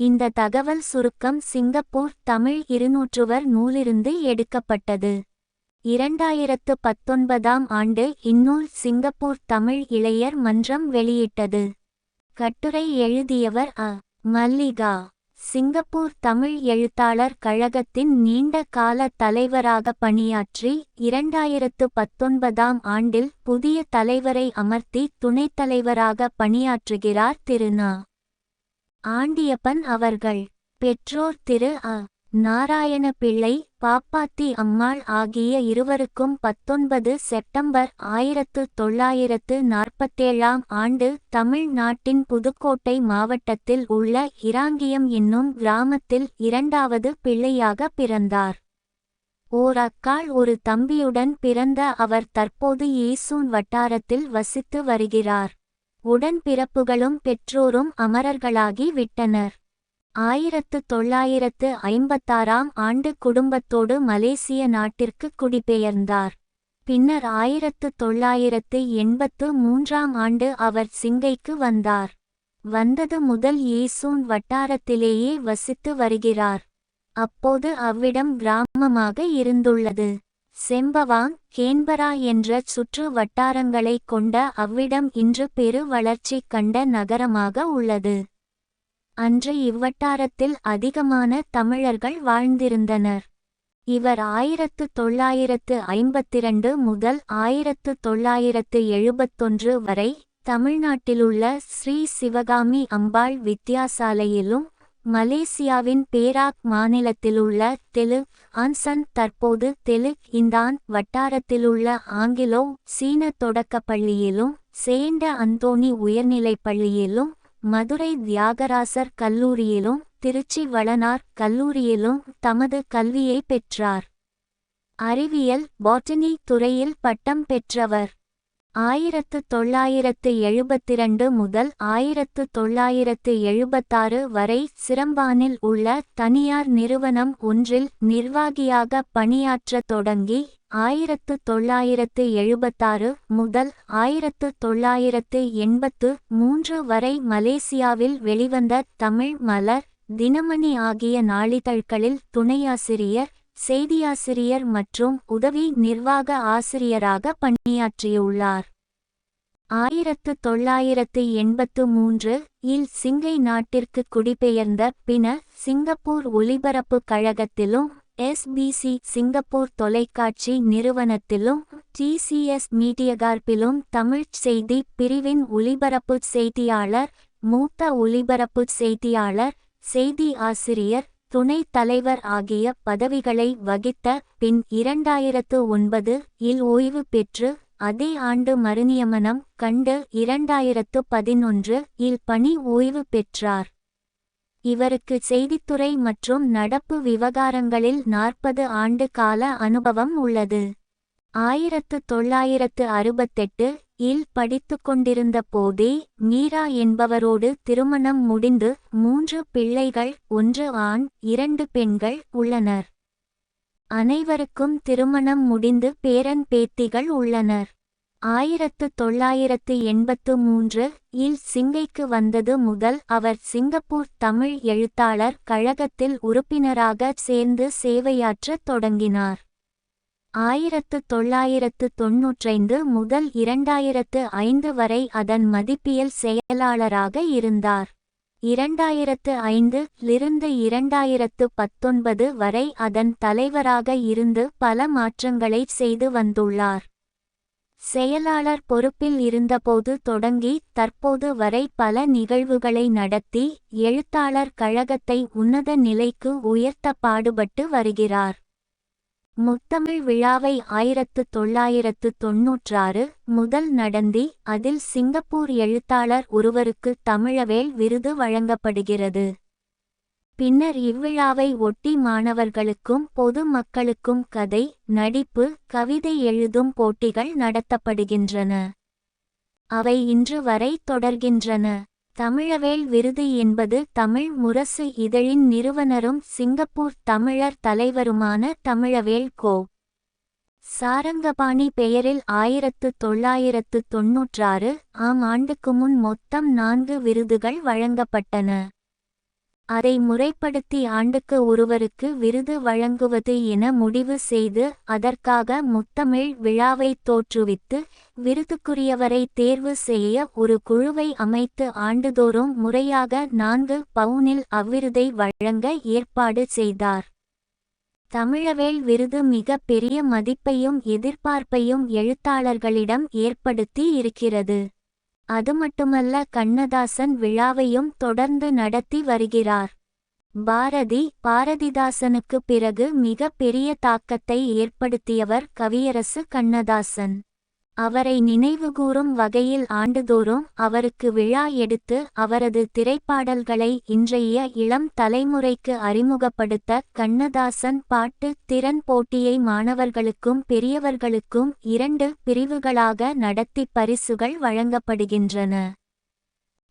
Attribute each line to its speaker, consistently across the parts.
Speaker 1: இந்த தகவல் சுருக்கம் சிங்கப்பூர் தமிழ் இருநூற்றுவர் நூலிருந்து எடுக்கப்பட்டது. இரண்டாயிரத்து பத்தொன்பதாம் ஆண்டு இந்நூல் சிங்கப்பூர் தமிழ் இளையர் மன்றம் வெளியிட்டது. கட்டுரை எழுதியவர் அ. மல்லிகா. சிங்கப்பூர் தமிழ் எழுத்தாளர் கழகத்தின் நீண்ட கால தலைவராக பணியாற்றி இரண்டாயிரத்து பத்தொன்பதாம் ஆண்டில் புதிய தலைவரை அமர்த்தி துணைத் தலைவராக பணியாற்றுகிறார் திருநா ஆண்டியப்பன் அவர்கள் பெற்றோர் திரு அ. நாராயண பிள்ளை பாப்பாத்தி அம்மாள் ஆகிய இருவருக்கும் பத்தொன்பது செப்டம்பர் ஆயிரத்து தொள்ளாயிரத்து நாற்பத்தேழாம் ஆண்டு தமிழ்நாட்டின் புதுக்கோட்டை மாவட்டத்தில் உள்ள இராங்கியம் என்னும் கிராமத்தில் இரண்டாவது பிள்ளையாக பிறந்தார். ஓர் அக்காள் ஒரு தம்பியுடன் பிறந்த அவர் தற்போது ஈசூன் வட்டாரத்தில் வசித்து வருகிறார். உடன்பிறப்புகளும் பெற்றோரும் அமரர்களாகி விட்டனர். ஆயிரத்து தொள்ளாயிரத்து ஐம்பத்தாறாம் ஆண்டு குடும்பத்தோடு மலேசிய நாட்டிற்கு குடிபெயர்ந்தார். பின்னர் ஆயிரத்து தொள்ளாயிரத்து எண்பத்து மூன்றாம் ஆண்டு அவர் சிங்கைக்கு வந்தார். வந்தது முதல் ஈசூன் வட்டாரத்திலேயே வசித்து வருகிறார். அப்போது அவ்விடம் கிராமமாக இருந்துள்ளது. செம்பவாங் கேன்பரா என்ற சுற்று வட்டாரங்களை கொண்ட அவ்விடம் இன்று பெரு வளர்ச்சி கண்ட நகரமாக உள்ளது. அன்று இவ்வட்டாரத்தில் அதிகமான தமிழர்கள் வாழ்ந்திருந்தனர். இவர் ஆயிரத்து தொள்ளாயிரத்து ஐம்பத்திரண்டு முதல் ஆயிரத்து தொள்ளாயிரத்து எழுபத்தொன்று வரை தமிழ்நாட்டிலுள்ள ஸ்ரீ சிவகாமி அம்பாள் வித்யாசாலையிலும் மலேசியாவின் பேராக் மாநிலத்திலுள்ள தெலுக் ஆன்சன் தற்போது தெலுக் இந்தான் வட்டாரத்திலுள்ள ஆங்கிலோ சீன தொடக்கப் பள்ளியிலும் சேண்ட அந்தோணி உயர்நிலைப் பள்ளியிலும் மதுரை தியாகராசர் கல்லூரியிலும் திருச்சி வளனார் கல்லூரியிலும் தமது கல்வியை பெற்றார். அறிவியல் பாட்டனி துறையில் பட்டம் பெற்றவர். ஆயிரத்து தொள்ளாயிரத்து எழுபத்திரண்டு முதல் ஆயிரத்து தொள்ளாயிரத்து எழுபத்தாறு வரை சிரம்பானில் உள்ள தனியார் நிறுவனம் ஒன்றில் நிர்வாகியாக பணியாற்றத் தொடங்கி ஆயிரத்து தொள்ளாயிரத்து எழுபத்தாறு முதல் ஆயிரத்து தொள்ளாயிரத்து எண்பத்து மூன்று வரை மலேசியாவில் வெளிவந்த தமிழ் மலர் தினமணி ஆகிய நாளிதழ்களில் துணையாசிரியர் செய்தியாசிரியர் மற்றும் உதவி நிர்வாக ஆசிரியராக பணியாற்றியுள்ளார். ஆயிரத்து தொள்ளாயிரத்து எண்பத்து மூன்று இல் சிங்கை நாட்டிற்கு குடிபெயர்ந்த பின சிங்கப்பூர் ஒலிபரப்பு கழகத்திலும் எஸ்பிசி சிங்கப்பூர் தொலைக்காட்சி நிறுவனத்திலும் டிசிஎஸ் மீடியகார்ப்பிலும் தமிழ்ச் செய்தி பிரிவின் ஒலிபரப்பு செய்தியாளர் மூத்த ஒலிபரப்பு செய்தியாளர் செய்தி ஆசிரியர் துணைத் தலைவர் ஆகிய பதவிகளை வகித்த பின் இரண்டாயிரத்து ஒன்பது இல் ஓய்வு பெற்று அதே ஆண்டு மறுநியமனம் கண்டு இரண்டாயிரத்து பதினொன்று இல் பணி ஓய்வு பெற்றார். இவருக்கு செய்தித்துறை மற்றும் நடப்பு விவகாரங்களில் நாற்பது ஆண்டு கால அனுபவம் உள்ளது. ஆயிரத்து தொள்ளாயிரத்து அறுபத்தெட்டு இல் படித்து கொண்டிருந்த போதே மீரா என்பவரோடு திருமணம் முடிந்து மூன்று பிள்ளைகள் ஒன்று ஆண் இரண்டு பெண்கள் உள்ளனர். அனைவருக்கும் திருமணம் முடிந்து பேரன் பேத்திகள் உள்ளனர். ஆயிரத்து தொள்ளாயிரத்து எண்பத்து மூன்று இல் சிங்கைக்கு வந்தது முதல் அவர் சிங்கப்பூர் தமிழ் எழுத்தாளர் கழகத்தில் உறுப்பினராக சேர்ந்து சேவையாற்றத் தொடங்கினார். ஆயிரத்து தொள்ளாயிரத்து தொன்னூற்றைந்து முதல் இரண்டாயிரத்து ஐந்து வரை அதன் மதிப்பியல் செயலாளராக இருந்தார். இரண்டாயிரத்து ஐந்து லிருந்து இரண்டாயிரத்து பத்தொன்பது வரை அதன் தலைவராக இருந்து பல மாற்றங்களை செய்து வந்துள்ளார். செயலாளர் பொறுப்பில் இருந்தபோது தொடங்கி தற்போது வரை பல நிகழ்வுகளை நடத்தி எழுத்தாளர் கழகத்தை உன்னத நிலைக்கு உயர்த்த பாடுபட்டு வருகிறார். முத்தமிழ் விழாவை ஆயிரத்து தொள்ளாயிரத்து தொன்னூற்றாறு முதல் நடந்தி அதில் சிங்கப்பூர் எழுத்தாளர் ஒருவருக்கு தமிழவேல் விருது வழங்கப்படுகிறது. பின்னர் இவ்விழாவை ஒட்டி மாணவர்களுக்கும் பொது மக்களுக்கும் கதை நடிப்பு கவிதை எழுதும் போட்டிகள் நடத்தப்படுகின்றன. அவை இன்று வரை தொடர்கின்றன. தமிழவேல் விருது என்பது தமிழ் முரசு இதழின் நிறுவனரும் சிங்கப்பூர் தமிழர் தலைவருமான தமிழவேல் கோ. சாரங்கபாணி பெயரில் ஆயிரத்து தொள்ளாயிரத்து தொன்னூற்றாறு ஆம் ஆண்டுக்கு முன் மொத்தம் நான்கு விருதுகள் வழங்கப்பட்டன. அதை முறைப்படுத்தி ஆண்டுக்கு ஒருவருக்கு விருது வழங்குவது என முடிவு செய்து அதற்காக முத்தமிழ் விழாவை தோற்றுவித்து விருதுக்குரியவரை தேர்வு செய்ய ஒரு குழுவை அமைத்து ஆண்டுதோறும் முறையாக நான்கு பவுனில் அவ்விருதை வழங்க ஏற்பாடு செய்தார். தமிழவேள் விருது மிக பெரிய மதிப்பையும் எதிர்பார்ப்பையும் எழுத்தாளர்களிடம் ஏற்படுத்தி இருக்கிறது. அது மட்டுமல்ல கண்ணதாசன் விழாவையும் தொடர்ந்து நடத்தி வருகிறார். பாரதி பாரதிதாசனுக்கு பிறகு மிக பெரிய தாக்கத்தை ஏற்படுத்தியவர் கவியரசு கண்ணதாசன். அவரை நினைவுகூரும் வகையில் ஆண்டுதோறும் அவருக்கு விழா எடுத்து அவரது திரைப்பாடல்களை இன்றைய இளம் தலைமுறைக்கு அறிமுகப்படுத்த கண்ணதாசன் பாட்டு திறன் போட்டியை மாணவர்களுக்கும் பெரியவர்களுக்கும் இரண்டு பிரிவுகளாக நடத்தி பரிசுகள் வழங்கப்படுகின்றன.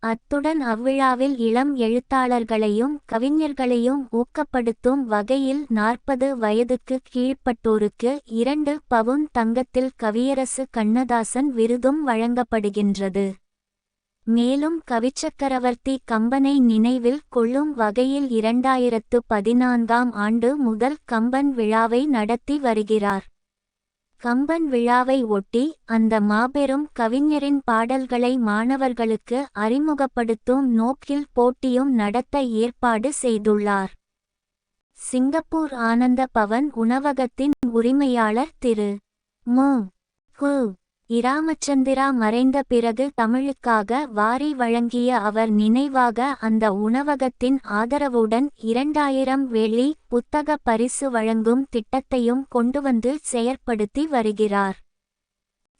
Speaker 1: அத்துடன் அவ்விழாவில் இளம் எழுத்தாளர்களையும் கவிஞர்களையும் ஊக்கப்படுத்தும் வகையில் நாற்பது வயதுக்கு கீழ்ப்பட்டோருக்கு இரண்டு பவுன் தங்கத்தில் கவியரசு கண்ணதாசன் விருதும் வழங்கப்படுகின்றது. மேலும் கவிச்சக்கரவர்த்தி கம்பனை நினைவில் கொள்ளும் வகையில் இரண்டாயிரத்து பதினான்காம் ஆண்டு முதல் கம்பன் விழாவை நடத்தி வருகிறார். கம்பன் விழாவை ஒட்டி அந்த மாபெரும் கவிஞரின் பாடல்களை மாணவர்களுக்கு அறிமுகப்படுத்தும் நோக்கில் போட்டியும் நடத்த ஏற்பாடு செய்துள்ளார். சிங்கப்பூர் ஆனந்த பவன் உணவகத்தின் உரிமையாளர் திரு. மு. கு. இராமச்சந்திரா மறைந்த பிறகு தமிழுக்காக வாரி வழங்கிய அவர் நினைவாக அந்த உணவகத்தின் ஆதரவுடன் இரண்டாயிரம் வெள்ளி புத்தக பரிசு வழங்கும் திட்டத்தையும் கொண்டுவந்து செயற்படுத்தி வருகிறார்.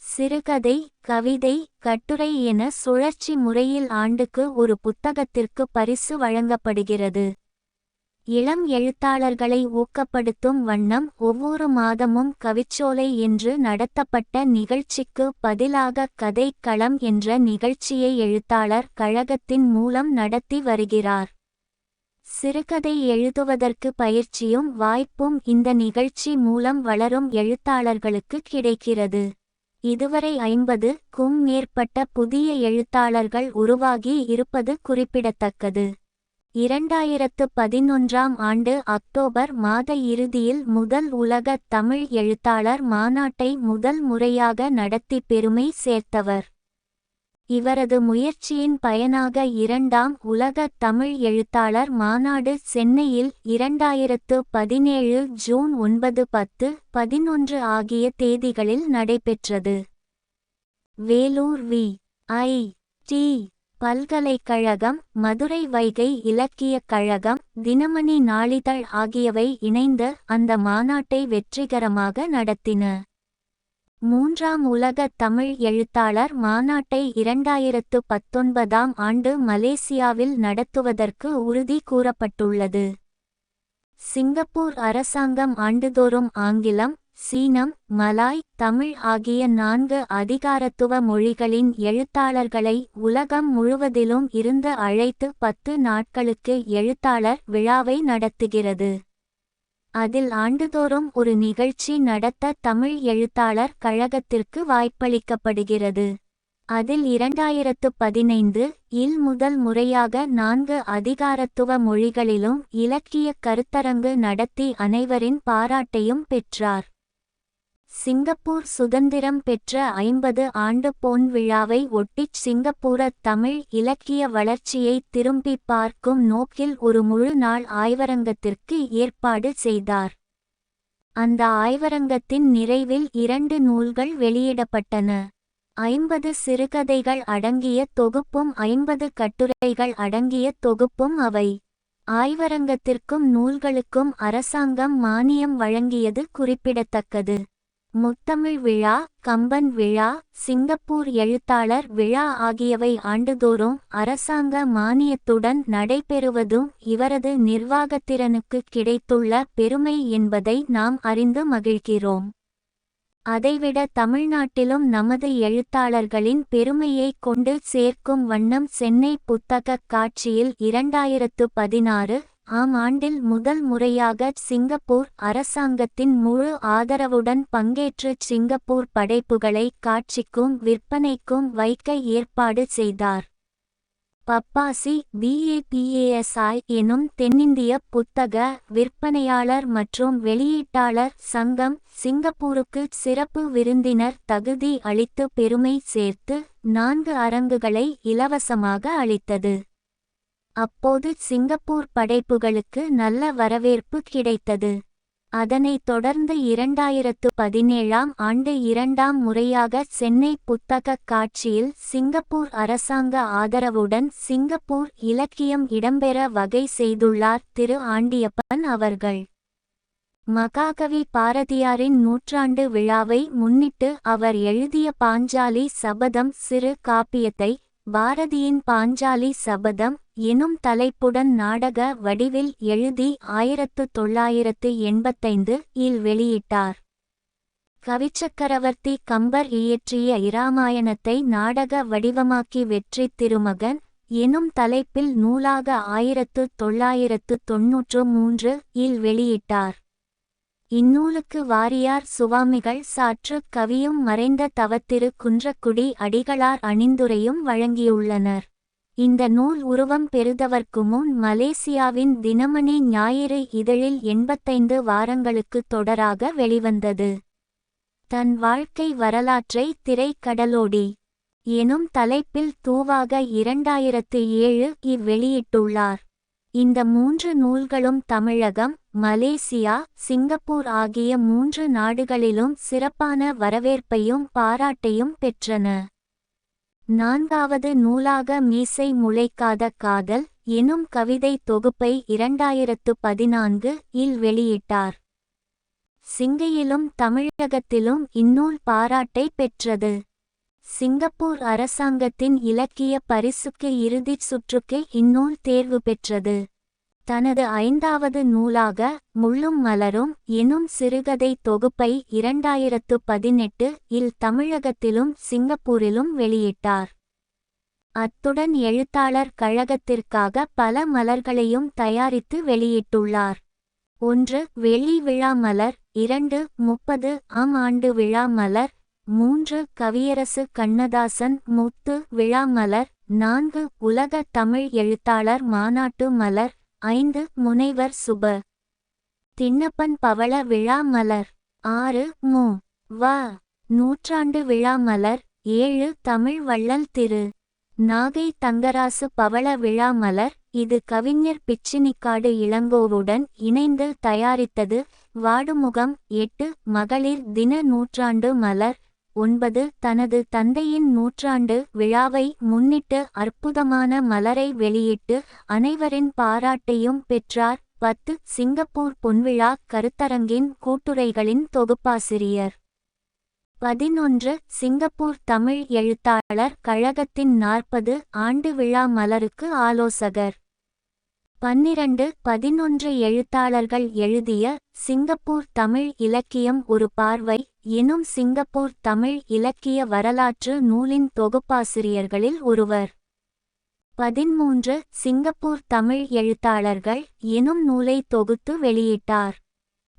Speaker 1: சிறுகதை கவிதை கட்டுரை என சுழற்சி முறையில் ஆண்டுக்கு ஒரு புத்தகத்திற்கு பரிசு வழங்கப்படுகிறது. இளம் எழுத்தாளர்களை ஊக்கப்படுத்தும் வண்ணம் ஒவ்வொரு மாதமும் கவிச்சோலை என்று நடத்தப்பட்ட நிகழ்ச்சிக்கு பதிலாக கதைக்களம் களம் என்ற நிகழ்ச்சியை எழுத்தாளர் கழகத்தின் மூலம் நடத்தி வருகிறார். சிறுகதை எழுதுவதற்கு பயிற்சியும் வாய்ப்பும் இந்த நிகழ்ச்சி மூலம் வளரும் எழுத்தாளர்களுக்கு கிடைக்கிறது. இதுவரை ஐம்பது க்கும் மேற்பட்ட புதிய எழுத்தாளர்கள் உருவாகி இருப்பது குறிப்பிடத்தக்கது. இரண்டாயிரத்து பதினொன்றாம் ஆண்டு அக்டோபர் மாத இறுதியில் முதல் உலக தமிழ் எழுத்தாளர் மாநாட்டை முதல் முறையாக நடத்தி பெருமை சேர்த்தவர். இவரது முயற்சியின் பயனாக இரண்டாம் உலக தமிழ் எழுத்தாளர் மாநாடு சென்னையில் இரண்டாயிரத்து பதினேழு ஜூன் ஒன்பது பத்து பதினொன்று ஆகிய தேதிகளில் நடைபெற்றது. வேலூர் வி. ஐ. டி. பல்கலைக்கழகம் மதுரை வைகை இலக்கியக் கழகம் தினமணி நாளிதழ் ஆகியவை இணைந்து அந்த மாநாட்டை வெற்றிகரமாக நடத்தின. மூன்றாம் உலக தமிழ் எழுத்தாளர் மாநாட்டை இரண்டாயிரத்து பத்தொன்பதாம் ஆண்டு மலேசியாவில் நடத்துவதற்கு உறுதி கூறப்பட்டுள்ளது. சிங்கப்பூர் அரசாங்கம் ஆண்டுதோறும் ஆங்கிலம் சீனம் மலாய் தமிழ் ஆகிய நான்கு அதிகாரத்துவ மொழிகளின் எழுத்தாளர்களை உலகம் முழுவதிலும் இருந்து அழைத்து பத்து நாட்களுக்கு எழுத்தாளர் விழாவை நடத்துகிறது. அதில் ஆண்டுதோறும் ஒரு நிகழ்ச்சி நடத்த தமிழ் எழுத்தாளர் கழகத்திற்கு வாய்ப்பளிக்கப்படுகிறது. அதில் இரண்டாயிரத்து பதினைந்து இல் முதல் முறையாக நான்கு அதிகாரத்துவ மொழிகளிலும் இலக்கிய கருத்தரங்கு நடத்தி அனைவரின் பாராட்டையும் பெற்றார். சிங்கப்பூர் சுதந்திரம் பெற்ற ஐம்பது ஆண்டு பொன் விழாவை ஒட்டிச் சிங்கப்பூர தமிழ் இலக்கிய வளர்ச்சியை திரும்பி பார்க்கும் நோக்கில் ஒரு முழு நாள் ஆய்வரங்கத்திற்கு ஏற்பாடு செய்தார். அந்த ஆய்வரங்கத்தின் நிறைவில் இரண்டு நூல்கள் வெளியிடப்பட்டன. ஐம்பது சிறுகதைகள் அடங்கிய தொகுப்பும் ஐம்பது கட்டுரைகள் அடங்கிய தொகுப்பும் அவை. ஆய்வரங்கத்திற்கும் நூல்களுக்கும் அரசாங்கம் மானியம் வழங்கியது குறிப்பிடத்தக்கது. முத்தமிழ் விழா கம்பன் விழா சிங்கப்பூர் எழுத்தாளர் விழா ஆகியவை ஆண்டுதோறும் அரசாங்க மானியத்துடன் நடைபெறுவதும் இவரது நிர்வாகத்திறனுக்கு கிடைத்துள்ள பெருமை என்பதை நாம் அறிந்து மகிழ்கிறோம். அதைவிட தமிழ்நாட்டிலும் நமது எழுத்தாளர்களின் பெருமையை கொண்டு சேர்க்கும் வண்ணம் சென்னை புத்தகக் காட்சியில் இரண்டாயிரத்து பதினாறு ஆம் ஆண்டில் முதல் முறையாக சிங்கப்பூர் அரசாங்கத்தின் முழு ஆதரவுடன் பங்கேற்று சிங்கப்பூர் படைப்புகளை காட்சிக்கும் விற்பனைக்கும் வைக்க ஏற்பாடு செய்தார். பப்பாசி பிஏபிஏஎஸ்ஐ எனும் தென்னிந்திய புத்தக விற்பனையாளர் மற்றும் வெளியீட்டாளர் சங்கம் சிங்கப்பூருக்கு சிறப்பு விருந்தினர் தகுதி அளித்து பெருமை சேர்த்து நான்கு அரங்குகளை இலவசமாக அளித்தது. அப்போது சிங்கப்பூர் படைப்புகளுக்கு நல்ல வரவேற்பு கிடைத்தது. அதனைத் தொடர்ந்து இரண்டாயிரத்து பதினேழாம் ஆண்டு இரண்டாம் முறையாக சென்னை புத்தகக் காட்சியில் சிங்கப்பூர் அரசாங்க ஆதரவுடன் சிங்கப்பூர் இலக்கியம் இடம்பெற வகை செய்துள்ளார் திரு. ஆண்டியப்பன் அவர்கள். மகாகவி பாரதியாரின் நூற்றாண்டு விழாவை முன்னிட்டு அவர் எழுதிய பாஞ்சாலி சபதம் சிறு காப்பியத்தை பாரதியின் பாஞ்சாலி சபதம் எனும் தலைப்புடன் நாடக வடிவில் எழுதி ஆயிரத்து தொள்ளாயிரத்து எண்பத்தைந்து இல் வெளியிட்டார். கவிச்சக்கரவர்த்தி கம்பர் இயற்றிய இராமாயணத்தை நாடக வடிவமாக்கி வெற்றி திருமகன் எனும் தலைப்பில் நூலாக ஆயிரத்து தொள்ளாயிரத்து தொன்னூற்று மூன்று இல் வெளியிட்டார். இந்நூலுக்கு வாரியார் சுவாமிகள் சாற்று கவியும் மறைந்த தவத்திரு குன்றக்குடி அடிகளார் அணிந்துரையும் வழங்கியுள்ளனர். இந்த நூல் உருவம் பெறுதவர்க்கு முன் மலேசியாவின் தினமணி ஞாயிறு இதழில் எண்பத்தைந்து வாரங்களுக்கு தொடராக வெளிவந்தது. தன் வாழ்க்கை வரலாற்றை திரைக்கடலோடி எனும் தலைப்பில் தூவாக இரண்டாயிரத்து ஏழு இவ்வெளியிட்டுள்ளார் இந்த மூன்று நூல்களும் தமிழகம் மலேசியா சிங்கப்பூர் ஆகிய மூன்று நாடுகளிலும் சிறப்பான வரவேற்பையும் பாராட்டையும் பெற்றன. நான்காவது நூலாக மீசை முளைக்காத காதல் எனும் கவிதை தொகுப்பை இரண்டாயிரத்து பதினான்கு இல் வெளியிட்டார். சிங்கையிலும் தமிழகத்திலும் இந்நூல் பாராட்டை பெற்றது. சிங்கப்பூர் அரசாங்கத்தின் இலக்கிய பரிசுக்கு இறுதிச் சுற்றுக்கு இந்நூல் தேர்வு பெற்றது. தனது ஐந்தாவது நூலாக முள்ளும் மலரும் எனும் சிறுகதை தொகுப்பை இரண்டாயிரத்து பதினெட்டு இல் தமிழகத்திலும் சிங்கப்பூரிலும் வெளியிட்டார். அத்துடன் எழுத்தாளர் கழகத்திற்காக பல மலர்களையும் தயாரித்து வெளியிட்டுள்ளார். ஒன்று வெள்ளி விழா மலர் இரண்டு முப்பது ஆம் ஆண்டு விழா மலர் மூன்று கவியரசு கண்ணதாசன் முத்து விழா மலர் நான்கு உலக தமிழ் எழுத்தாளர் மாநாட்டு மலர் ஐந்து முனைவர் சுப. திண்ணப்பன் பவள விழா மலர் ஆறு மு. வ. நூற்றாண்டு விழா மலர் ஏழு தமிழ் வள்ளல் திரு. நாகை தங்கராசு பவள விழா மலர் இது கவிஞர் பிச்சினிக்காடு இளங்கோவுடன் இணைந்து தயாரித்தது வாடுமுகம் எட்டு மகளிர் தின நூற்றாண்டு மலர் ஒன்பது தனது தந்தையின் நூற்றாண்டு விழாவை முன்னிட்டு அற்புதமான மலரை வெளியிட்டு அனைவரின் பாராட்டையும் பெற்றார். பத்து சிங்கப்பூர் பொன்விழா கருத்தரங்கின் கூட்டுரைகளின் தொகுப்பாசிரியர். பதினொன்று சிங்கப்பூர் தமிழ் எழுத்தாளர் கழகத்தின் நாற்பது ஆண்டு விழா மலருக்கு ஆலோசகர். பன்னிரண்டு பதினொன்று எழுத்தாளர்கள் எழுதிய சிங்கப்பூர் தமிழ் இலக்கியம் ஒரு பார்வை. எனும் சிங்கப்பூர் தமிழ் இலக்கிய வரலாற்று நூலின் தொகுப்பாசிரியர்களில் ஒருவர். பதிமூன்று சிங்கப்பூர் தமிழ் எழுத்தாளர்கள் எனும் நூலை தொகுத்து வெளியிட்டார்.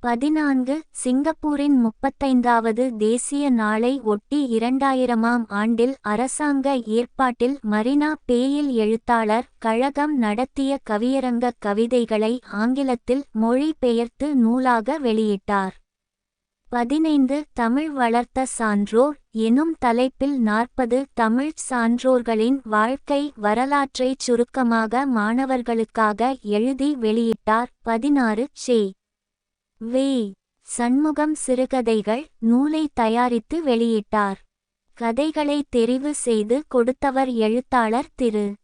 Speaker 1: பதினான்கு சிங்கப்பூரின் முப்பத்தைந்தாவது தேசிய நாளை ஒட்டி இரண்டாயிரமாம் ஆண்டில் அரசாங்க ஏற்பாட்டில் மரினா பேயில் எழுத்தாளர் கழகம் நடத்திய கவியரங்க கவிதைகளை ஆங்கிலத்தில் மொழிபெயர்த்து நூலாக வெளியிட்டார். பதினைந்து தமிழ் வளர்த்த சான்றோர் எனும் தலைப்பில் நாற்பது தமிழ்ச் சான்றோர்களின் வாழ்க்கை வரலாற்றைச் சுருக்கமாக மாணவர்களுக்காக எழுதி வெளியிட்டார். பதினாறு ஷே வே. சண்முகம் சிறுகதைகள் நூலை தயாரித்து வெளியிட்டார். கதைகளை தெரிவு செய்து கொடுத்தவர் எழுத்தாளர் திரு.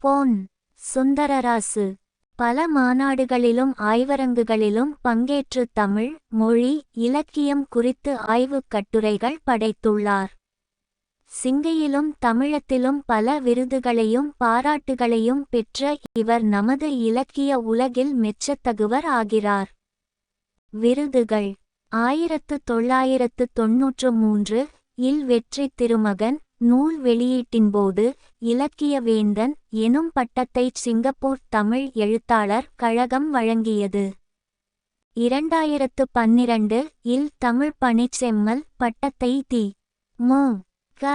Speaker 1: போன். சுந்தரராசு. பல மாநாடுகளிலும் ஆய்வரங்குகளிலும் பங்கேற்று தமிழ் மொழி இலக்கியம் குறித்து ஆய்வுக் கட்டுரைகள் படைத்துள்ளார். சிங்கையிலும் தமிழத்திலும் பல விருதுகளையும் பாராட்டுகளையும் பெற்ற இவர் நமது இலக்கிய உலகில் மெச்சத்தகுவர் ஆகிறார். விருதுகள். ஆயிரத்து தொள்ளாயிரத்து தொன்னூற்று மூன்று இல் வெற்றி திருமகன் நூல் வெளியீட்டின்போது இலக்கியவேந்தன் எனும் பட்டத்தைச் சிங்கப்பூர் தமிழ் எழுத்தாளர் கழகம் வழங்கியது. இரண்டாயிரத்து பன்னிரண்டு இல் தமிழ் பணிச்செம்மல் பட்டத்தை தி. மு. க.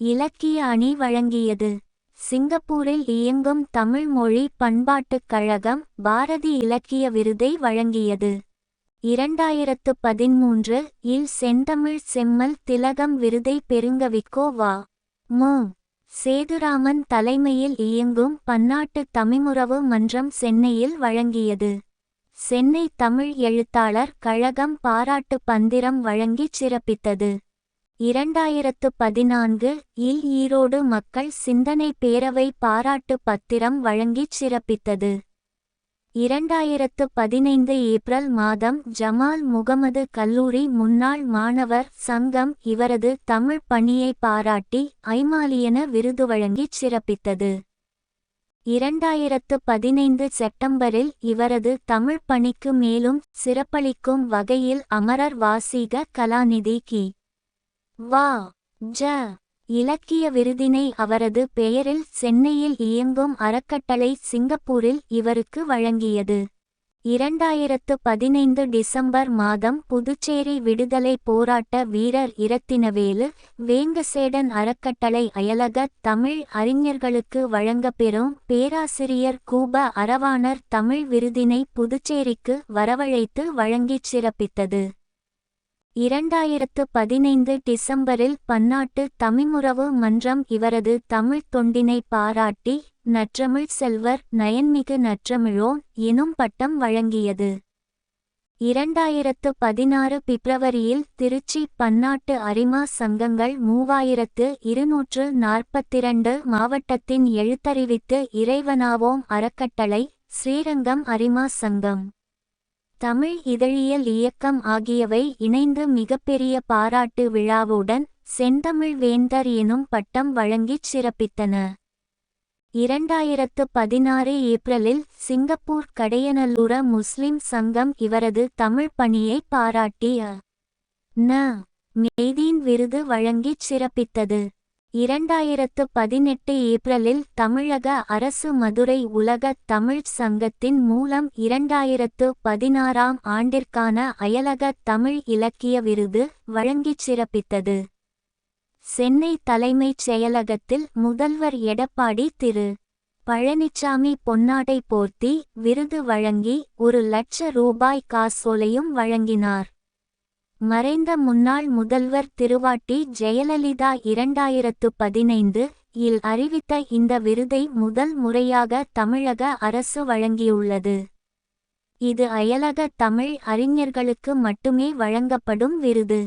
Speaker 1: இலக்கிய அணி வழங்கியது. சிங்கப்பூரில் இயங்கும் தமிழ் மொழி பண்பாட்டுக் கழகம் பாரதி இலக்கிய விருதை வழங்கியது. இரண்டாயிரத்து பதிமூன்று இல் செந்தமிழ் செம்மல் திலகம் விருதை பெருங்கவிக்கோ வா. மு. சேதுராமன் தலைமையில் இயங்கும் பன்னாட்டு தமிழுறவு மன்றம் சென்னையில் வழங்கியது. சென்னை தமிழ் எழுத்தாளர் கழகம் பாராட்டு பந்திரம் வழங்கிச் சிறப்பித்தது. இரண்டாயிரத்து பதினான்கு இல் ஈரோடு மக்கள் சிந்தனை பேரவை பாராட்டு பத்திரம் வழங்கிச் சிறப்பித்தது. இரண்டாயிரத்து பதினைந்து ஏப்ரல் மாதம் ஜமால் முகமது கல்லூரி முன்னாள் மாணவர் சங்கம் இவரது தமிழ் பணியை பாராட்டி ஐமாலியன விருது வழங்கிச் சிறப்பித்தது. இரண்டாயிரத்து பதினைந்து செப்டம்பரில் இவரது தமிழ் பணிக்கு மேலும் சிறப்பளிக்கும் வகையில் அமரர் வாசீக கலாநிதி கி. வா. ஜ. இலக்கிய விருதினை அவரது பெயரில் சென்னையில் இயங்கும் அறக்கட்டளை சிங்கப்பூரில் இவருக்கு வழங்கியது. இரண்டாயிரத்து பதினைந்து டிசம்பர் மாதம் புதுச்சேரி விடுதலை போராட்ட வீரர் இரத்தினவேலு வேங்கசேடன் அறக்கட்டளை அயலக தமிழ் அறிஞர்களுக்கு வழங்கப்பெறும் பேராசிரியர் கூப அரவாணர் தமிழ் விருதினை புதுச்சேரிக்கு வரவழைத்து வழங்கிச் சிறப்பித்தது. இரண்டாயிரத்து பதினைந்து டிசம்பரில் பன்னாட்டு தமிழ்முறவு மன்றம் இவரது தமிழ்த் தொண்டினை பாராட்டி நற்றமிழ் செல்வர் நயன்மிகு நற்றமிழோன் எனும் பட்டம் வழங்கியது. இரண்டாயிரத்து பதினாறு பிப்ரவரியில் திருச்சி பன்னாட்டு அரிமா சங்கங்கள் மூவாயிரத்து இருநூற்று நாற்பத்திரண்டு மாவட்டத்தின் எழுத்தறிவித்து இறைவனாவோம் அறக்கட்டளை ஸ்ரீரங்கம் அரிமா சங்கம். தமிழ் இதழியல் இயக்கம் ஆகியவை இணைந்து மிகப்பெரிய பாராட்டு விழாவுடன் செந்தமிழ் வேந்தர் எனும் பட்டம் வழங்கிச் சிறப்பித்தன. இரண்டாயிரத்து பதினாறு ஏப்ரலில் சிங்கப்பூர் கடையநல்லூர முஸ்லிம் சங்கம் இவரது தமிழ் பணியை பாராட்டிய ந. மெய்தீன் விருது வழங்கிச் சிறப்பித்தது. இரண்டாயிரத்து பதினெட்டு ஏப்ரலில் தமிழக அரசு மதுரை உலக தமிழ்ச் சங்கத்தின் மூலம் இரண்டாயிரத்து பதினாறாம் ஆண்டிற்கான அயலக தமிழ் இலக்கிய விருது வழங்கிச் சிறப்பித்தது. சென்னை தலைமைச் செயலகத்தில் முதல்வர் எடப்பாடி திரு. பழனிச்சாமி பொன்னாடை போர்த்தி விருது வழங்கி ஒரு லட்ச ரூபாய் காசோலையும் வழங்கினார். மறைந்த முன்னாள் முதல்வர் திருவாட்டி ஜெயலலிதா இரண்டாயிரத்து பதினைந்து இல் அறிவித்த இந்த விருதை முதல் முறையாக தமிழக அரசு வழங்கியுள்ளது. இது அயலக தமிழ் அறிஞர்களுக்கு மட்டுமே வழங்கப்படும் விருது.